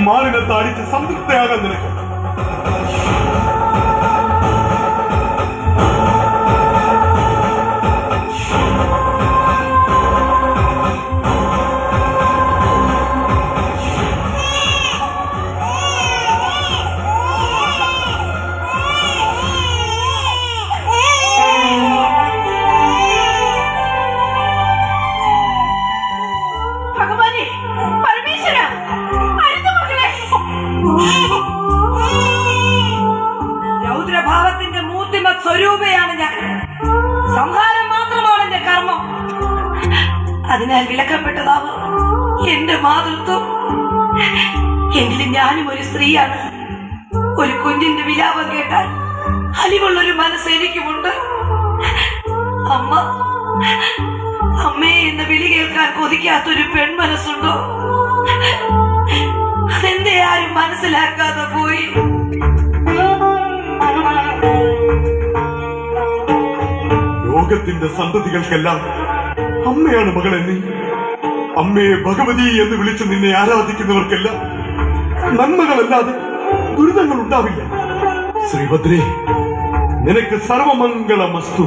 ಮಾರಿನತ್ತ ಅಡಿತು ಸಂತೃಪ್ತಿಯಾಗ ನಿನಗೆ ಭಗವಾನೇ സ്വരൂപയാണ് ഞാൻ. സംഹാരം മാത്രമാണ് എന്റെ കർമ്മം. അതിനാൽ വിലക്കപ്പെട്ടതാവ് എന്റെ മാതൃത്വം. എങ്കിലും ഞാനും ഒരു സ്ത്രീയാണ്. ഒരു കുഞ്ഞിന്റെ വിലാപം കേട്ടാൽ അലിവുള്ളൊരു മനസ്സ് എനിക്കുമുണ്ട്. അമ്മ അമ്മേ എന്ന് വിളി കേൾക്കാൻ കൊതിക്കാത്തൊരു പെൺമനസ്സുണ്ടോ? അതെന്തേ ആരും മനസ്സിലാക്കാതെ പോയി. ലോകത്തിന്റെ സന്തതികൾക്കെല്ലാം അമ്മയാണ് മകളെ നീ. അമ്മയെ ഭഗവതി എന്ന് വിളിച്ച് നിന്നെ ആരാധിക്കുന്നവർക്കെല്ലാം നന്മകളല്ലാതെ ദുരിതങ്ങൾ ഉണ്ടാവില്ല. ശ്രീഭദ്രേ നിനക്ക് സർവമംഗളമസ്തു